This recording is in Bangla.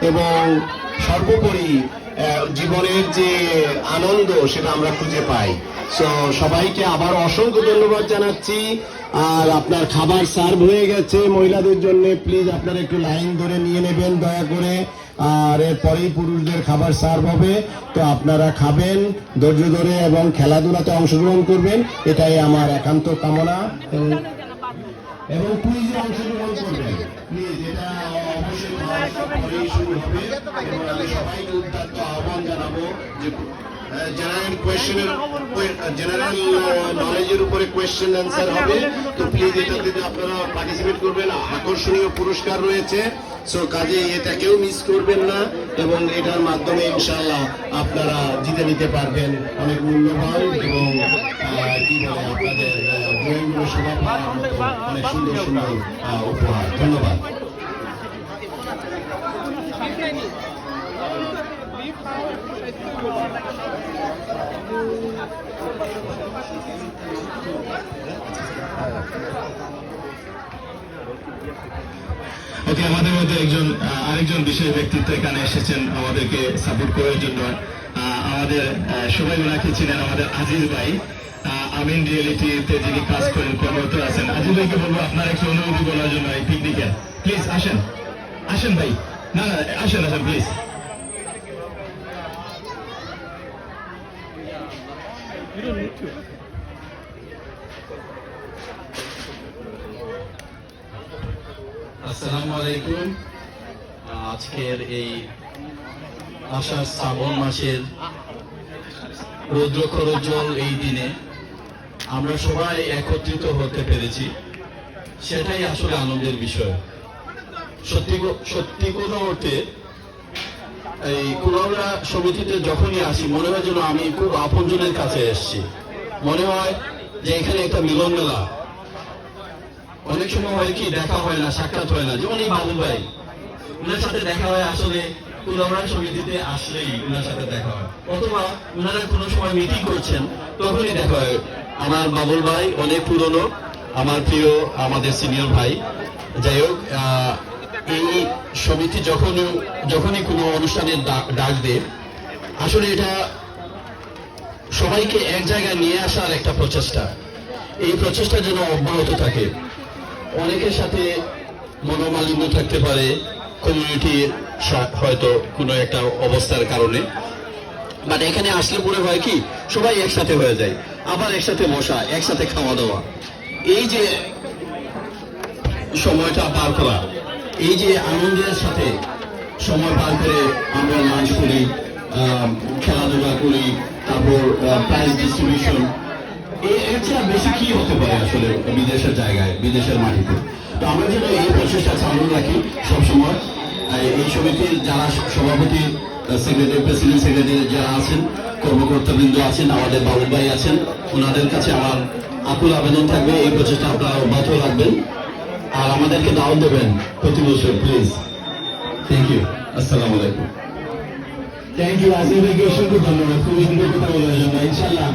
এবং সর্বোপরি জীবনের যে আনন্দ সেটা আমরা খুঁজে পাই। সো সবাইকে আবার অসংখ্য ধন্যবাদ জানাচ্ছি। আর আপনার খাবার সার্ভ হয়ে গেছে মহিলাদের জন্য। প্লিজ আপনারা একটু লাইন ধরে নিয়ে নেবেন দয়া করে। আর এরপরেই পুরুষদের খাবার সার্ভ হবে। তো আপনারা খাবেন, ধৈর্য ধরে এবং খেলাধুলাতে অংশগ্রহণ করবেন। এটাই আমার একান্ত কামনা। এবং কুইজে অংশগ্রহণ করবেন। প্লিজ এটা এবং জেনারেল নলেজের উপরে কোয়েশ্চেন অ্যান্সার হবে তো প্লিজ এটাতে আপনারা পার্টিসিপেট করবেন আকর্ষণীয় পুরস্কার রয়েছে সো কাজে এটাকেও মিস করবেন না এবং এটার মাধ্যমে ইনশাআল্লাহ আপনারা জিতে নিতে পারবেন অনেক মূল্যবান এবং কি বলে আপনাদের সুন্দর সুন্দর উপহার ধন্যবাদ ওকে আমাদের মধ্যে একজন আরেকজন বিশেষ ব্যক্তিত্ব এখানে এসেছেন, আমাদেরকে সাপোর্ট করার জন্য। আমাদের সবাই ওনাকে ছিলেন আমাদের আজিজ ভাই। আমিন রিয়েলিটিতে যিনি কাজ করেন, কর্মরত আছেন। আজিজ ভাইকে বলব, আপনার একটু অনুভূতি বলার জন্য এই পিকনিকে প্লিজ আসেন। আসেন ভাই। না না, আসেন আসেন প্লিজ আসসালামু আলাইকুম। আজকের এই আষাঢ় শ্রাবণ মাসের রৌদ্র খরোজ্জ্বল এই দিনে আমরা সবাই একত্রিত হতে পেরেছি। সেটাই আসলে আনন্দের বিষয়। সত্যি সত্যি কোনো অর্থে এই কুলাউড়া সমিতিতে যখনই আসি, মনে হয় যেন আমি খুব আপনজনের কাছে এসেছি। মনে হয় যে এখানে একটা মিলন মেলা। অনেক সময় হয় কি, দেখা হয় না, সাক্ষাৎ হয় না। যেমন এই বাবু ভাই, উনার সাথে দেখা হয় আসলে কুলাউড়া সমিতিতে আসলেই উনার সাথে দেখা হয়। অথবা উনারা কোনো সময় মিটিং করছেন, তখনই দেখা হয়। আমার বাবুল ভাই অনেক পুরনো, আমার প্রিয়, আমাদের সিনিয়র ভাই। যাই হোক এই সমিতি যখন যখনই কোনো অনুষ্ঠানের ডাক- দেয় আসলে এটা সবাইকে এক জায়গায় নিয়ে আসার একটা প্রচেষ্টা। এই প্রচেষ্টা যেন অব্যাহত থাকে। অনেকের সাথে মনোমালিন্য থাকতে পারে কমিউনিটির হয়তো কোনো একটা অবস্থার কারণে। বাট এখানে আসলে মনে হয় কি, সবাই একসাথে হয়ে যায়। আবার একসাথে বসা, একসাথে খাওয়া দাওয়া। এই যে সময়টা পার করা এই যে আনন্দের সাথে সময় পার করে আমরা লাঞ্চ করি খেলাধুলা করি, তারপর প্রাইজ ডিস্ট্রিবিউশন এর চেয়ে বেশি কি হতে পারে আসলে বিদেশের জায়গায়, বিদেশের মাটিতে? তো আমরা যেন এই প্রচেষ্টা চালু রাখি সবসময়। এই সমিতির যারা সভাপতি সেক্রেটারি প্রেসিডেন্ট সেক্রেটারি যারা আছেন, কর্মকর্তাবৃন্দ আছেন, আমাদের বাবু ভাই আছেন, ওনাদের কাছে আমার আকুল আবেদন থাকবে। এই প্রচেষ্টা আপনারা অব্যাহত রাখবেন। আর আমাদেরকে দাওয়াত দেবেন প্রতি বছর প্লিজ থ্যাংক ইউ আসসালামু আলাইকুম। থ্যাংক ইউ আসিফ ভাইকে অসংখ্য ধন্যবাদ। খুবই সুন্দর কথা বলার জন্য। ইনশাল্লাহ